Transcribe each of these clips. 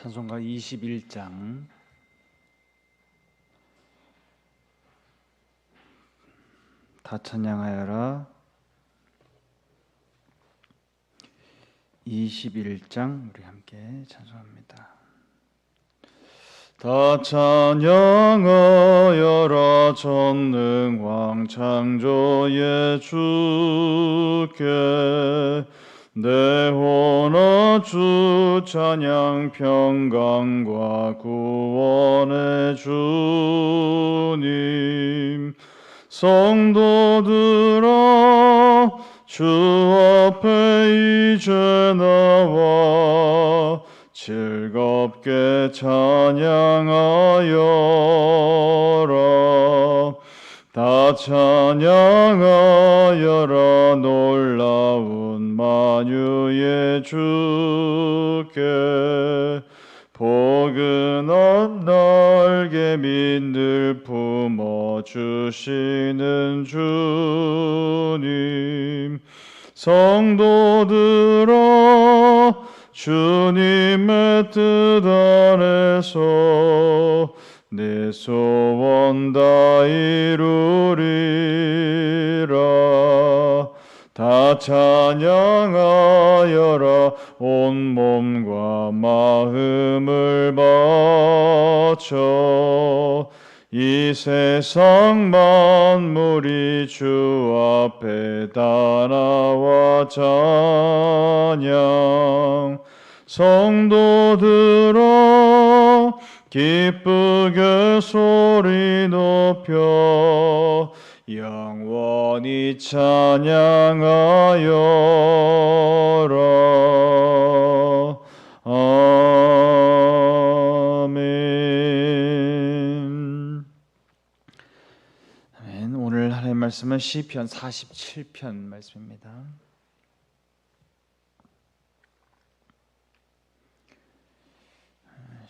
찬송가 21장. 다 찬양하여라. 21장 우리 함께 찬송합니다. 다 찬양하여라 전능왕 창조의 주께 내 혼아 주 찬양 평강과 구원의 주님. 성도들아 주 앞에 이제 나와 즐겁게 찬양하여라 다 찬양하여라 놀라운 만유의 주께. 포근한 날개 민들 품어 주시는 주님. 성도들아 주님의 뜻 안에서 내 소원 다 이루리라. 다 찬양하여라. 온 몸과 마음을 바쳐 이 세상 만물이 주 앞에 다 나와 찬양. 성도들아 기쁘게 소리 높여 영원히 찬양하여라 아멘. 아멘. 오늘 하나님 말씀은 시편 47편 말씀입니다.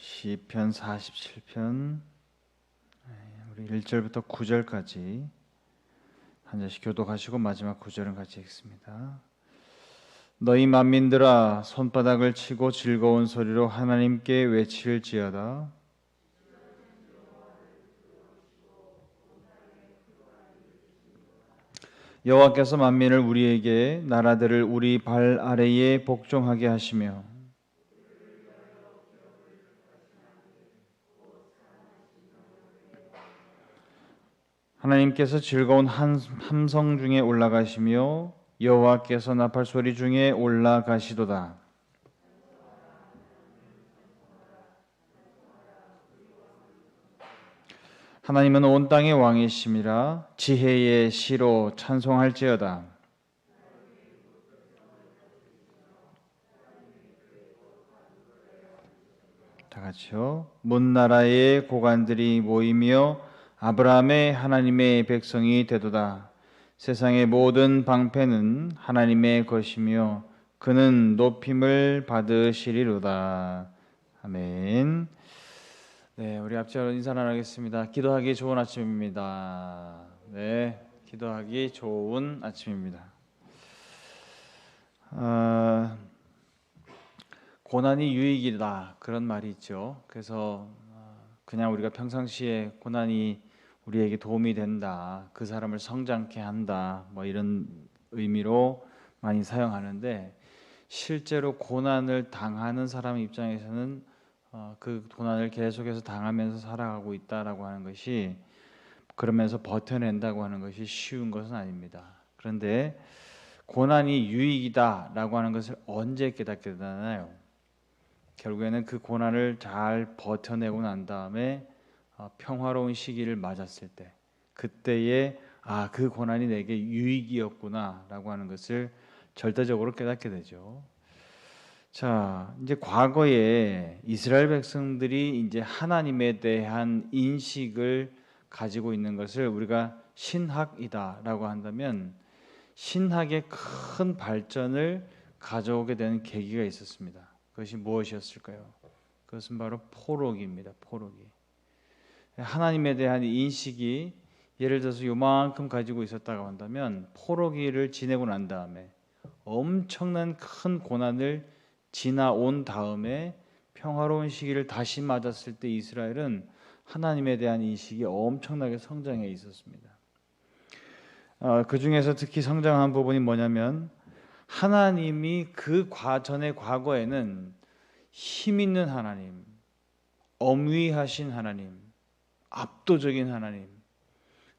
시편 47편 우리 1절부터 9절까지 한 절씩 교독하시고 마지막 9절은 같이 읽습니다. 너희 만민들아 손바닥을 치고 즐거운 소리로 하나님께 외칠지어다 여호와께서 만민을 우리에게 나라들을 우리 발 아래에 복종하게 하시며 하나님께서 즐거운 한- 함성 중에 올라가시며 여호와께서 나팔 소리 중에 올라가시도다. 하나님은 온 땅의 왕이심이라 지혜의 시로 찬송할지어다. 다 같이요. 문 나라의 고관들이 모이며 아브라함의 하나님의 백성이 되도다. 세상의 모든 방패는 하나님의 것이며 그는 높임을 받으시리로다. 아멘. 네, 우리 앞자로 인사 나누겠습니다. 기도하기 좋은 아침입니다. 네, 기도하기 좋은 아침입니다. 아, 고난이 유익이다 그런 말이 있죠. 그래서 어, 그냥 우리가 평상시에 고난이 우리에게 도움이 된다, 그 사람을 성장케 한다, 뭐 이런 의미로 많이 사용하는데 실제로 고난을 당하는 사람 입장에서는 어, 그 고난을 계속해서 당하면서 살아가고 있다라고 하는 것이 그러면서 버텨낸다고 하는 것이 쉬운 것은 아닙니다. 그런데 고난이 유익이다라고 하는 것을 언제 깨닫게 되나요? 결국에는 그 고난을 잘 버텨내고 난 다음에 어, 평화로운 시기를 맞았을 때 그때에 아 그 고난이 내게 유익이었구나라고 하는 것을 절대적으로 깨닫게 되죠. 자, 이제 과거에 이스라엘 백성들이 이제 하나님에 대한 인식을 가지고 있는 것을 우리가 신학이다라고 한다면 신학의 큰 발전을 가져오게 되는 계기가 있었습니다. 그것이 무엇이었을까요? 그것은 바로 포로기입니다. 포로기. 하나님에 대한 인식이 예를 들어서 요만큼 가지고 있었다고 한다면 포로기를 지내고 난 다음에 엄청난 큰 고난을 지나온 다음에 평화로운 시기를 다시 맞았을 때 이스라엘은 하나님에 대한 인식이 엄청나게 성장해 있었습니다. 어, 그 중에서 특히 성장한 부분이 뭐냐면 하나님이 그 과전의 과거에는 힘 있는 하나님, 엄위하신 하나님, 압도적인 하나님,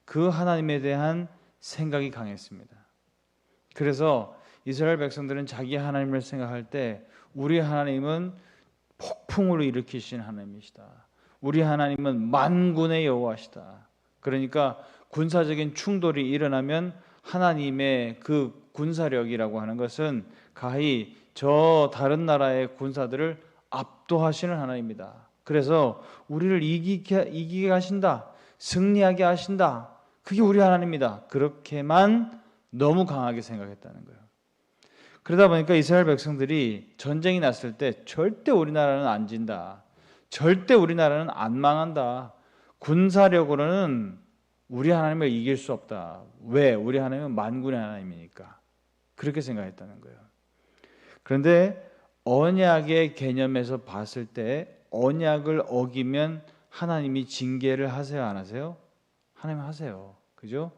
그 하나님에 대한 생각이 강했습니다. 그래서 이스라엘 백성들은 자기 하나님을 생각할 때 우리 하나님은 폭풍으로 일으키신 하나님이시다. 우리 하나님은 만군의 여호와시다. 그러니까 군사적인 충돌이 일어나면 하나님의 그 군사력이라고 하는 것은 가히 저 다른 나라의 군사들을 압도하시는 하나님입니다. 그래서 우리를 이기게, 이기게 하신다. 승리하게 하신다. 그게 우리 하나님입니다. 그렇게만 너무 강하게 생각했다는 거예요. 그러다 보니까 이스라엘 백성들이 전쟁이 났을 때 절대 우리나라는 안 진다. 절대 우리나라는 안 망한다. 군사력으로는 우리 하나님을 이길 수 없다. 왜? 우리 하나님은 만군의 하나님이니까. 그렇게 생각했다는 거예요. 그런데 언약의 개념에서 봤을 때 언약을 어기면 하나님이 징계를 하세요, 안 하세요? 하나님 하세요. 그죠?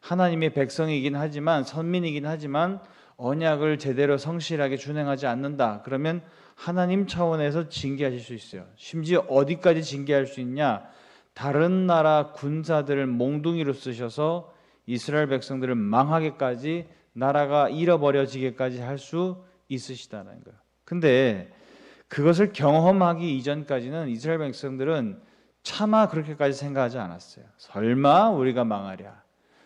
하나님의 백성이긴 하지만 선민이긴 하지만 언약을 제대로 성실하게 준행하지 않는다. 그러면 하나님 차원에서 징계하실 수 있어요. 심지어 어디까지 징계할 수 있냐? 다른 나라 군사들을 몽둥이로 쓰셔서 이스라엘 백성들을 망하게까지 나라가 잃어버려지게까지 할 수 있으시다는 거예요. 근데 그것을 경험하기 이전까지는 이스라엘 백성들은 차마 그렇게까지 생각하지 않았어요. 설마 우리가 망하랴.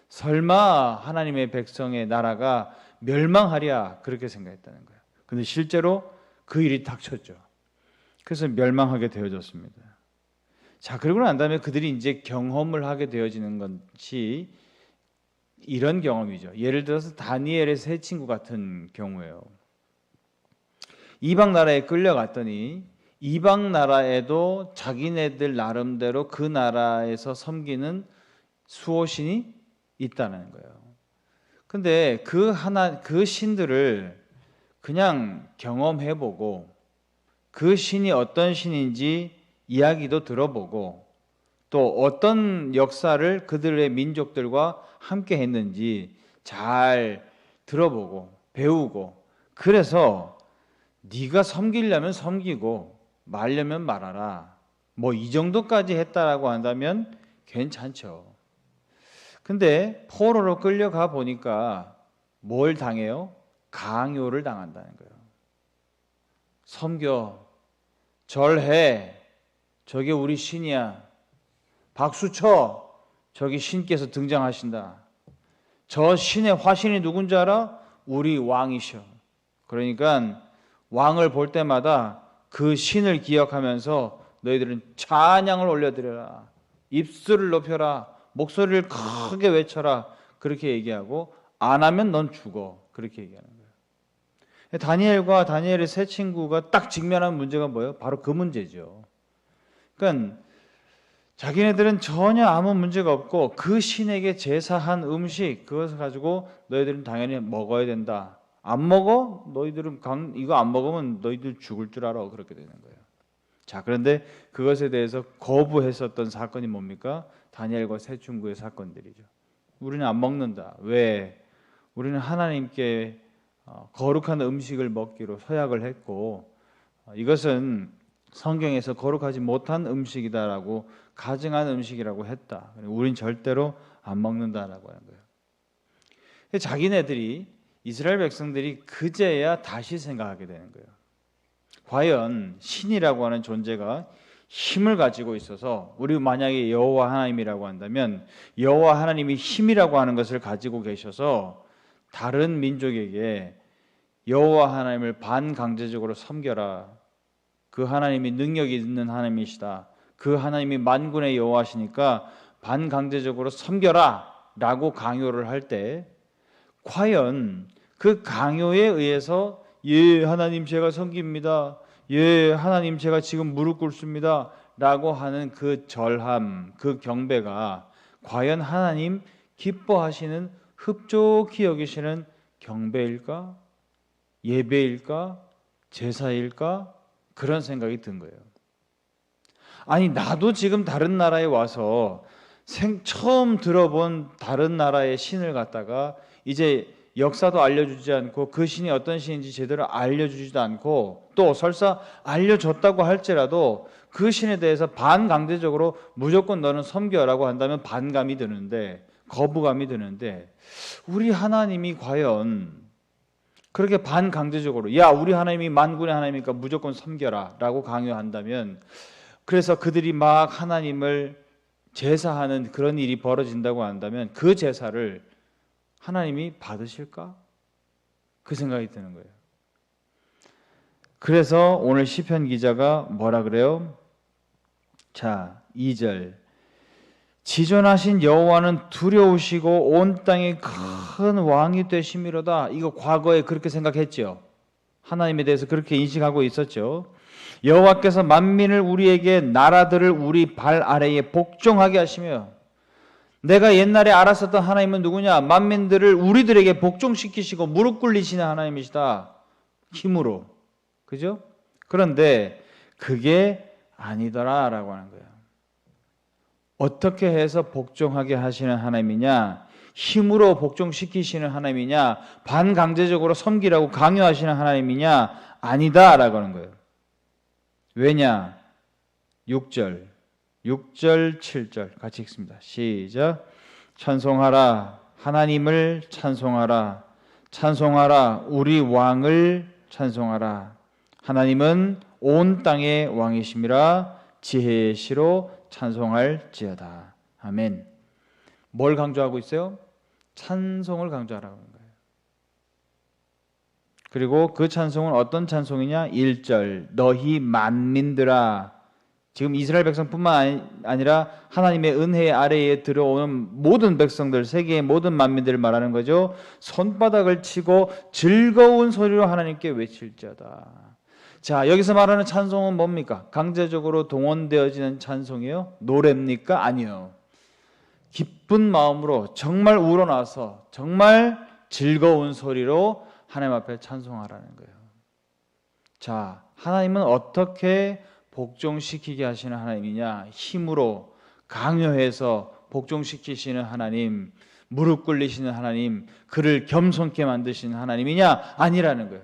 설마 하나님의 백성의 나라가 멸망하랴 그렇게 생각했다는 거예요. 근데 실제로 그 일이 닥쳤죠. 그래서 멸망하게 되어졌습니다. 자, 그러고 난 다음에 그들이 이제 경험을 하게 되어지는 것이 이런 경험이죠. 예를 들어서 다니엘의 세 친구 같은 경우예요. 이방 나라에 끌려갔더니 이방 나라에도 자기네들 나름대로 그 나라에서 섬기는 수호신이 있다는 거예요. 근데 그 하나 그 신들을 그냥 경험해 보고 그 신이 어떤 신인지 이야기도 들어보고 또 어떤 역사를 그들의 민족들과 함께 했는지 잘 들어보고 배우고 그래서 네가 섬기려면 섬기고 말려면 말하라. 뭐 이 정도까지 했다라고 한다면 괜찮죠. 근데 포로로 끌려가 보니까 뭘 당해요? 강요를 당한다는 거예요. 섬겨, 절해, 저게 우리 신이야. 박수 쳐, 저기 신께서 등장하신다. 저 신의 화신이 누군지 알아? 우리 왕이셔. 그러니까 왕을 볼 때마다 그 신을 기억하면서 너희들은 찬양을 올려드려라. 입술을 높여라. 목소리를 크게 외쳐라. 그렇게 얘기하고 안 하면 넌 죽어. 그렇게 얘기하는 거예요. 다니엘과 다니엘의 세 친구가 딱 직면한 문제가 뭐예요? 바로 그 문제죠. 그러니까 자기네들은 전혀 아무 문제가 없고 그 신에게 제사한 음식 그것을 가지고 너희들은 당연히 먹어야 된다. 안 먹어? 너희들은 강, 이거 안 먹으면 너희들 죽을 줄 알아. 그렇게 되는 거예요. 자, 그런데 그것에 대해서 거부했었던 사건이 뭡니까? 다니엘과 세 친구의 사건들이죠. 우리는 안 먹는다. 왜? 우리는 하나님께 어, 거룩한 음식을 먹기로 서약을 했고 어, 이것은 성경에서 거룩하지 못한 음식이다라고 가증한 음식이라고 했다. 우린 절대로 안 먹는다라고 하는 거예요. 자기네들이 이스라엘 백성들이 그제야 다시 생각하게 되는 거예요. 과연 신이라고 하는 존재가 힘을 가지고 있어서 우리 만약에 여호와 하나님이라고 한다면 여호와 하나님이 힘이라고 하는 것을 가지고 계셔서 다른 민족에게 여호와 하나님을 반강제적으로 섬겨라. 그 하나님이 능력이 있는 하나님이시다. 그 하나님이 만군의 여호와시니까 반강제적으로 섬겨라라고 강요를 할 때 과연 그 강요에 의해서 예 하나님 제가 섬깁니다. 예 하나님 제가 지금 무릎 꿇습니다. 라고 하는 그 절함, 그 경배가 과연 하나님 기뻐하시는 흡족히 여기시는 경배일까? 예배일까? 제사일까? 그런 생각이 든 거예요. 아니 나도 지금 다른 나라에 와서 생, 처음 들어본 다른 나라의 신을 갖다가 이제 역사도 알려주지 않고 그 신이 어떤 신인지 제대로 알려주지도 않고 또 설사 알려줬다고 할지라도 그 신에 대해서 반강제적으로 무조건 너는 섬겨라고 한다면 반감이 드는데 거부감이 드는데 우리 하나님이 과연 그렇게 반강제적으로 야 우리 하나님이 만군의 하나님이니까 무조건 섬겨라라고 강요한다면 그래서 그들이 막 하나님을 제사하는 그런 일이 벌어진다고 한다면 그 제사를 하나님이 받으실까? 그 생각이 드는 거예요. 그래서 오늘 시편 기자가 뭐라 그래요? 자, 2절. 지존하신 여호와는 두려우시고 온 땅에 큰 왕이 되심이로다. 이거 과거에 그렇게 생각했죠. 하나님에 대해서 그렇게 인식하고 있었죠. 여호와께서 만민을 우리에게 나라들을 우리 발 아래에 복종하게 하시며 내가 옛날에 알았었던 하나님은 누구냐? 만민들을 우리들에게 복종시키시고 무릎 꿇리시는 하나님이시다. 힘으로. 그죠? 그런데 그게 아니더라라고 하는 거예요. 어떻게 해서 복종하게 하시는 하나님이냐? 힘으로 복종시키시는 하나님이냐? 반강제적으로 섬기라고 강요하시는 하나님이냐? 아니다라고 하는 거예요. 왜냐? 6절. 6절, 7절 같이 읽습니다. 시작. 찬송하라. 하나님을 찬송하라. 찬송하라. 우리 왕을 찬송하라. 하나님은 온 땅의 왕이심이라 지혜의 시로 찬송할지어다. 아멘. 뭘 강조하고 있어요? 찬송을 강조하라고 하는 거예요. 그리고 그 찬송은 어떤 찬송이냐? 1절. 너희 만민들아. 지금 이스라엘 백성뿐만 아니라 하나님의 은혜 아래에 들어오는 모든 백성들, 세계의 모든 만민들을 말하는 거죠. 손바닥을 치고 즐거운 소리로 하나님께 외칠지어다. 자, 여기서 말하는 찬송은 뭡니까? 강제적으로 동원되어지는 찬송이요? 노래입니까? 아니요. 기쁜 마음으로 정말 우러나서 정말 즐거운 소리로 하나님 앞에 찬송하라는 거예요. 자, 하나님은 어떻게 복종시키게 하시는 하나님이냐? 힘으로 강요해서 복종시키시는 하나님, 무릎 꿇리시는 하나님, 그를 겸손케 만드시는 하나님이냐? 아니라는 거예요.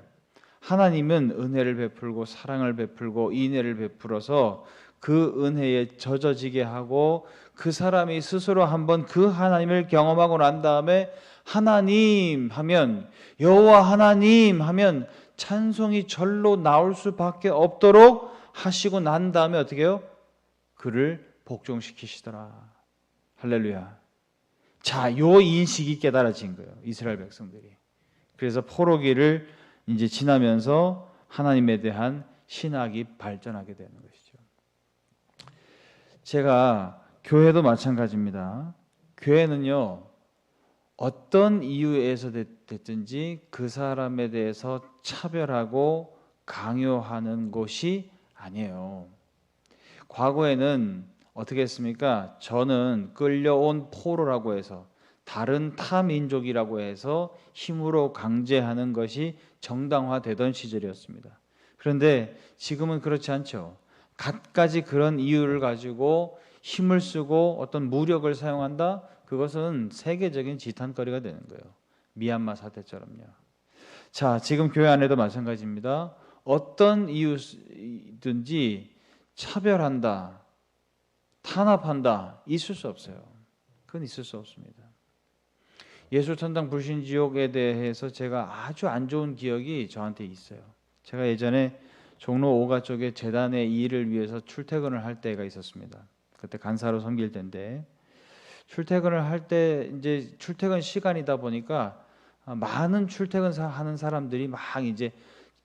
하나님은 은혜를 베풀고 사랑을 베풀고 인애를 베풀어서 그 은혜에 젖어지게 하고 그 사람이 스스로 한번 그 하나님을 경험하고 난 다음에 하나님 하면 여호와 하나님 하면 찬송이 절로 나올 수밖에 없도록 하시고 난 다음에 어떻게 해요? 그를 복종시키시더라. 할렐루야. 자, 요 인식이 깨달아진 거예요. 이스라엘 백성들이. 그래서 포로기를 이제 지나면서 하나님에 대한 신학이 발전하게 되는 것이죠. 제가 교회도 마찬가지입니다. 교회는요, 어떤 이유에서 됐든지 그 사람에 대해서 차별하고 강요하는 것이 아니에요. 과거에는 어떻게 했습니까? 저는 끌려온 포로라고 해서 다른 타 민족이라고 해서 힘으로 강제하는 것이 정당화되던 시절이었습니다. 그런데 지금은 그렇지 않죠. 갖가지 그런 이유를 가지고 힘을 쓰고 어떤 무력을 사용한다? 그것은 세계적인 지탄거리가 되는 거예요. 미얀마 사태처럼요. 자, 지금 교회 안에도 마찬가지입니다. 어떤 이유든지 차별한다, 탄압한다, 있을 수 없어요. 그건 있을 수 없습니다. 예수 천당 불신 지옥에 대해서 제가 아주 안 좋은 기억이 저한테 있어요. 제가 예전에 종로 5가 쪽에 재단의 일을 위해서 출퇴근을 할 때가 있었습니다. 그때 간사로 섬길 때인데 출퇴근을 할 때 이제 출퇴근 시간이다 보니까 많은 출퇴근 하는 사람들이 막 이제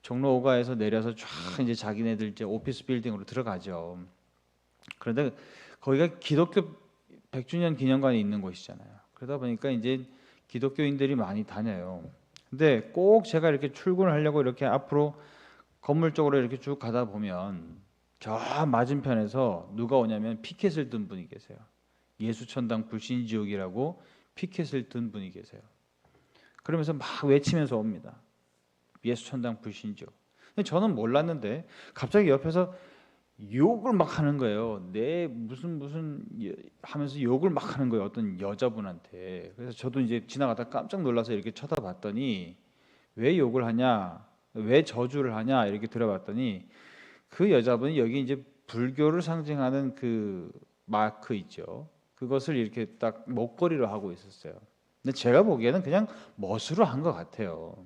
종로 5가에서 내려서 쫙 이제 자기네들 이제 오피스 빌딩으로 들어가죠. 그런데 거기가 기독교 100주년 기념관이 있는 곳이잖아요. 그러다 보니까 이제 기독교인들이 많이 다녀요. 근데 꼭 제가 이렇게 출근을 하려고 이렇게 앞으로 건물 쪽으로 이렇게 쭉 가다 보면 저 맞은편에서 누가 오냐면 피켓을 든 분이 계세요. 예수천당 불신지옥이라고 피켓을 든 분이 계세요. 그러면서 막 외치면서 옵니다. 예수 천당 불신지옥. 근데 저는 몰랐는데 갑자기 옆에서 욕을 막 하는 거예요. 내 무슨 무슨 여- 하면서 욕을 막 하는 거예요. 어떤 여자분한테. 그래서 저도 이제 지나가다 깜짝 놀라서 이렇게 쳐다봤더니 왜 욕을 하냐, 왜 저주를 하냐 이렇게 들어봤더니 그 여자분이 여기 이제 불교를 상징하는 그 마크 있죠. 그것을 이렇게 딱 목걸이로 하고 있었어요. 근데 제가 보기에는 그냥 멋으로 한 것 같아요.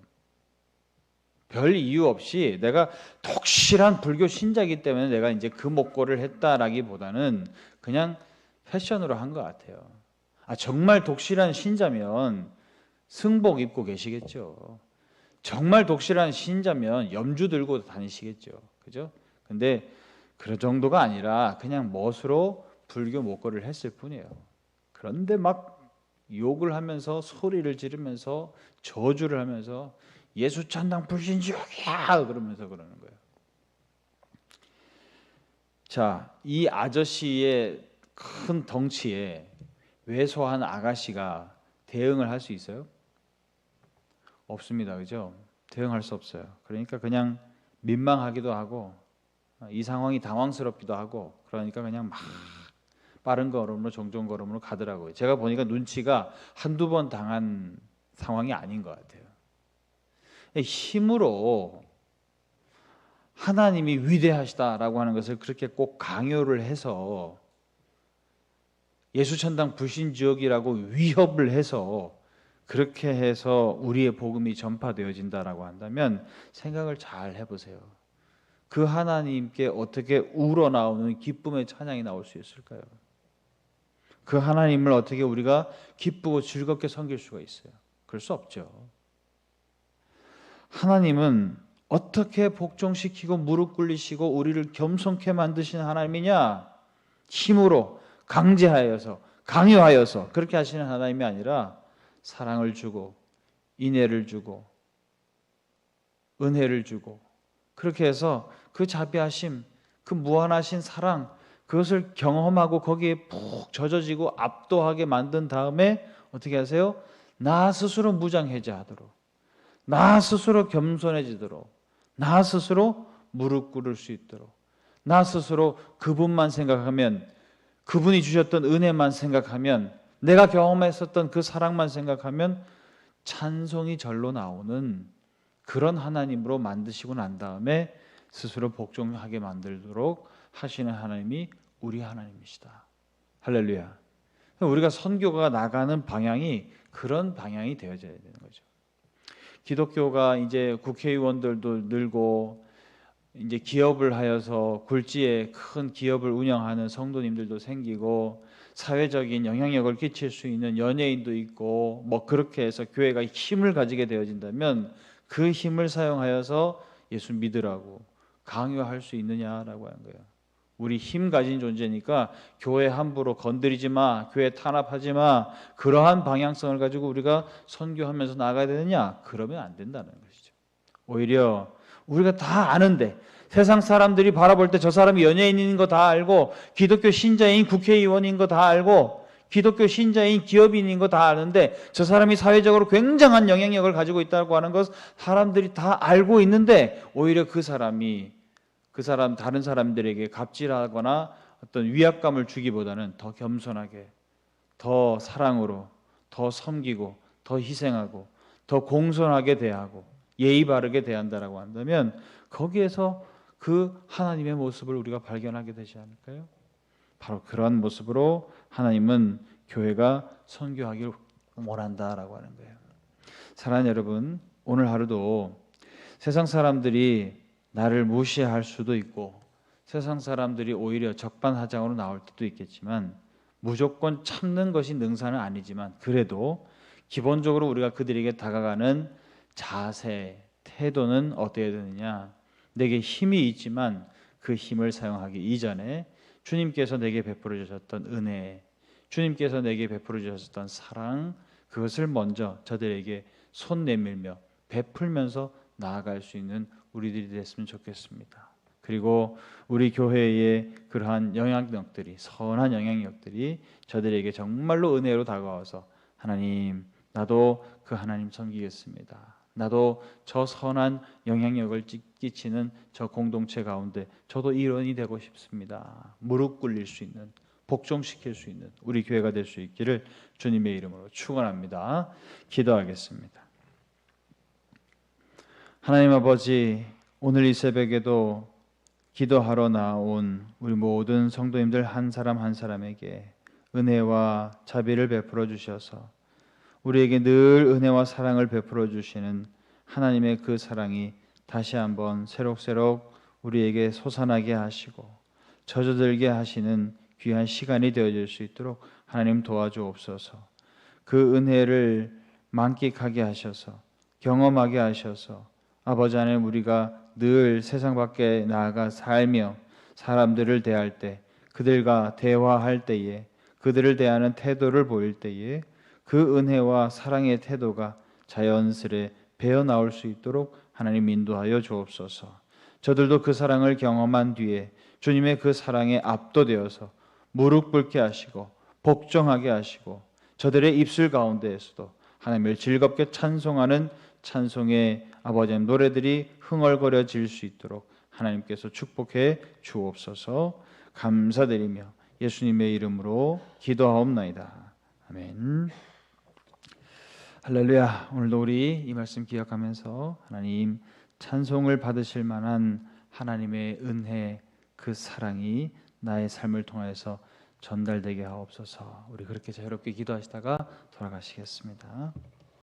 별 이유 없이 내가 독실한 불교 신자이기 때문에 내가 이제 그 목걸이를 했다라기보다는 그냥 패션으로 한 것 같아요. 아 정말 독실한 신자면 승복 입고 계시겠죠. 정말 독실한 신자면 염주 들고 다니시겠죠. 그죠? 근데 그 정도가 아니라 그냥 멋으로 불교 목걸이를 했을 뿐이에요. 그런데 막 욕을 하면서 소리를 지르면서 저주를 하면서 예수 천당 불신지옥이야 그러면서 그러는 거예요. 자, 이 아저씨의 큰 덩치에 왜소한 아가씨가 대응을 할 수 있어요? 없습니다. 그죠? 대응할 수 없어요. 그러니까 그냥 민망하기도 하고 이 상황이 당황스럽기도 하고 그러니까 그냥 막 빠른 걸음으로 종종 걸음으로 가더라고요. 제가 보니까 눈치가 한두 번 당한 상황이 아닌 것 같아요. 힘으로 하나님이 위대하시다라고 하는 것을 그렇게 꼭 강요를 해서 예수천당 불신 지역이라고 위협을 해서 그렇게 해서 우리의 복음이 전파되어진다라고 한다면 생각을 잘 해보세요. 그 하나님께 어떻게 우러나오는 기쁨의 찬양이 나올 수 있을까요? 그 하나님을 어떻게 우리가 기쁘고 즐겁게 섬길 수가 있어요? 그럴 수 없죠. 하나님은 어떻게 복종시키고 무릎 꿇리시고 우리를 겸손케 만드시는 하나님이냐? 힘으로 강제하여서 강요하여서 그렇게 하시는 하나님이 아니라 사랑을 주고 인애를 주고 은혜를 주고 그렇게 해서 그 자비하심, 그 무한하신 사랑 그것을 경험하고 거기에 푹 젖어지고 압도하게 만든 다음에 어떻게 하세요? 나 스스로 무장해제하도록 나 스스로 겸손해지도록 나 스스로 무릎 꿇을 수 있도록 나 스스로 그분만 생각하면 그분이 주셨던 은혜만 생각하면 내가 경험했었던 그 사랑만 생각하면 찬송이 절로 나오는 그런 하나님으로 만드시고 난 다음에 스스로 복종하게 만들도록 하시는 하나님이 우리 하나님이시다. 할렐루야. 우리가 선교가 나가는 방향이 그런 방향이 되어져야 되는 거죠. 기독교가 이제 국회의원들도 늘고 이제 기업을 하여서 굴지에 큰 기업을 운영하는 성도님들도 생기고 사회적인 영향력을 끼칠 수 있는 연예인도 있고 뭐 그렇게 해서 교회가 힘을 가지게 되어진다면 그 힘을 사용하여서 예수 믿으라고 강요할 수 있느냐라고 하는 거예요. 우리 힘 가진 존재니까 교회 함부로 건드리지 마, 교회 탄압하지 마. 그러한 방향성을 가지고 우리가 선교하면서 나가야 되느냐? 그러면 안 된다는 것이죠. 오히려 우리가 다 아는데 세상 사람들이 바라볼 때 저 사람이 연예인인 거 다 알고 기독교 신자인 국회의원인 거 다 알고 기독교 신자인 기업인인 거 다 아는데 저 사람이 사회적으로 굉장한 영향력을 가지고 있다고 하는 것 사람들이 다 알고 있는데 오히려 그 사람이 그 사람 다른 사람들에게 갑질하거나 어떤 위압감을 주기보다는 더 겸손하게 더 사랑으로 더 섬기고 더 희생하고 더 공손하게 대하고 예의 바르게 대한다라고 한다면 거기에서 그 하나님의 모습을 우리가 발견하게 되지 않을까요? 바로 그러한 모습으로 하나님은 교회가 선교하기를 원한다라고 하는 거예요. 사랑하는 여러분, 오늘 하루도 세상 사람들이 나를 무시할 수도 있고 세상 사람들이 오히려 적반하장으로 나올 때도 있겠지만 무조건 참는 것이 능사는 아니지만 그래도 기본적으로 우리가 그들에게 다가가는 자세, 태도는 어때야 되느냐? 내게 힘이 있지만 그 힘을 사용하기 이전에 주님께서 내게 베풀어 주셨던 은혜, 주님께서 내게 베풀어 주셨던 사랑 그것을 먼저 저들에게 손 내밀며 베풀면서 나아갈 수 있는 우리들이 됐으면 좋겠습니다. 그리고 우리 교회의 그러한 영향력들이 선한 영향력들이 저들에게 정말로 은혜로 다가와서 하나님 나도 그 하나님 섬기겠습니다. 나도 저 선한 영향력을 끼- 끼치는 저 공동체 가운데 저도 일원이 되고 싶습니다. 무릎 꿇릴 수 있는 복종시킬 수 있는 우리 교회가 될 수 있기를 주님의 이름으로 축원합니다. 기도하겠습니다. 하나님 아버지 오늘 이 새벽에도 기도하러 나온 우리 모든 성도님들 한 사람 한 사람에게 은혜와 자비를 베풀어 주셔서 우리에게 늘 은혜와 사랑을 베풀어 주시는 하나님의 그 사랑이 다시 한번 새록새록 우리에게 솟아나게 하시고 젖어들게 하시는 귀한 시간이 되어질 수 있도록 하나님 도와주옵소서. 그 은혜를 만끽하게 하셔서 경험하게 하셔서 아버지 하나님 우리가 늘 세상 밖에 나아가 살며 사람들을 대할 때 그들과 대화할 때에 그들을 대하는 태도를 보일 때에 그 은혜와 사랑의 태도가 자연스레 배어 나올 수 있도록 하나님 인도하여 주옵소서. 저들도 그 사랑을 경험한 뒤에 주님의 그 사랑에 압도되어서 무릎 꿇게 하시고 복종하게 하시고 저들의 입술 가운데에서도 하나님을 즐겁게 찬송하는 찬송의 아버지 하나님 노래들이 흥얼거려질 수 있도록 하나님께서 축복해 주옵소서 감사드리며 예수님의 이름으로 기도하옵나이다. 아멘. 할렐루야. 오늘도 우리 이 말씀 기억하면서 하나님 찬송을 받으실 만한 하나님의 은혜 그 사랑이 나의 삶을 통하여서 전달되게 하옵소서. 우리 그렇게 자유롭게 기도하시다가 돌아가시겠습니다.